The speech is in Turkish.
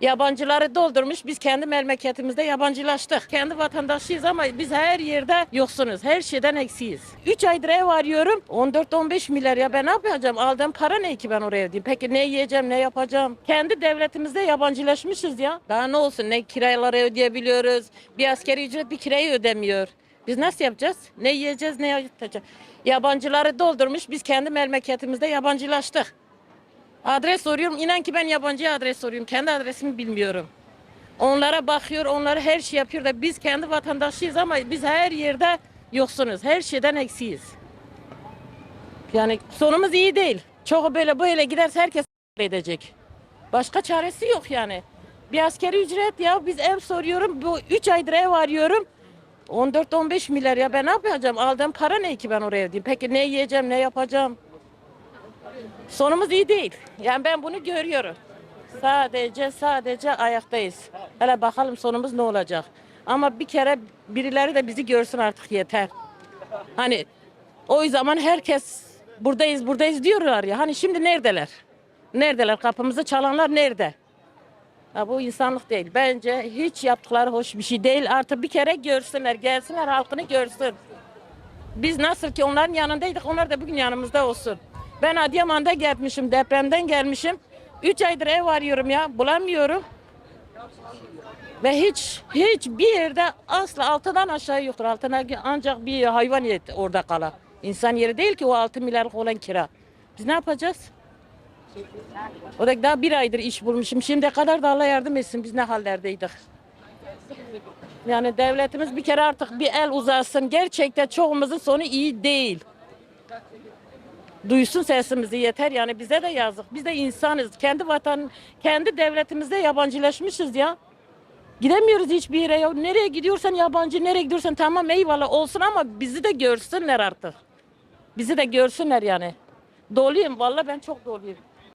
Yabancıları doldurmuş. Biz kendi memleketimizde yabancılaştık. Kendi vatandaşıyız ama biz her yerde yoksunuz. Her şeyden eksiyiz. 3 aydır ev arıyorum. 14-15 milyar ya ben ne yapacağım? Aldığım para ne ki ben oraya ödeyeyim? Peki ne yiyeceğim, ne yapacağım? Kendi devletimizde yabancılaşmışız ya. Daha ne olsun? Ne kiraları ödeyebiliyoruz? Bir askeri ücret bir kirayı ödemiyor. Biz nasıl yapacağız? Ne yiyeceğiz, ne yapacağız? Yabancıları doldurmuş. Biz kendi memleketimizde yabancılaştık. Adres soruyorum. İnan ki ben yabancıya adres soruyorum. Kendi adresimi bilmiyorum. Onlara bakıyor, onlara her şey yapıyor da biz kendi vatandaşıyız ama biz her yerde yoksunuz. Her şeyden eksiyiz. Yani sonumuz iyi değil. Çok böyle böyle giderse herkes edecek. Başka çaresi yok yani. Bir askeri ücret ya biz ev soruyorum. Bu 3 aydır ev arıyorum. 14-15 milyar ya ben ne yapacağım? Aldığım para ne ki ben oraya ödeyeyim? Peki ne yiyeceğim, ne yapacağım? Sonumuz iyi değil. Yani ben bunu görüyorum. Sadece sadece ayaktayız. Hele bakalım sonumuz ne olacak. Ama bir kere birileri de bizi görsün artık yeter. Hani o zaman herkes buradayız buradayız diyorlar ya. Hani şimdi neredeler? Neredeler? Kapımızı çalanlar nerede? Ha, bu insanlık değil. Bence hiç yaptıkları hoş bir şey değil. Artık bir kere görsünler, gelsinler halkını görsün. Biz nasıl ki onların yanındaydık, onlar da bugün yanımızda olsun. Ben Adıyaman'da gelmişim, depremden gelmişim. Üç aydır ev arıyorum ya, bulamıyorum. Ve hiç, hiç bir yerde asla altıdan aşağı yoktur. Altına ancak bir hayvan yeti orada kala. İnsan yeri değil ki o altı milyarlık olan kira. Biz ne yapacağız? O da daha bir aydır iş bulmuşum. Şimdiye kadar da Allah yardım etsin. Biz ne hallerdeydik. Yani devletimiz bir kere artık bir el uzatsın. Gerçekten çoğumuzun sonu iyi değil. Duysun sesimizi yeter yani bize de yazık. Biz de insanız. Kendi vatan, kendi devletimizde yabancılaşmışız ya. Gidemiyoruz hiçbir yere ya. Nereye gidiyorsan yabancı, nereye gidiyorsan tamam eyvallah olsun ama bizi de görsünler artık. Bizi de görsünler yani. Doluyum vallahi ben çok doluyum.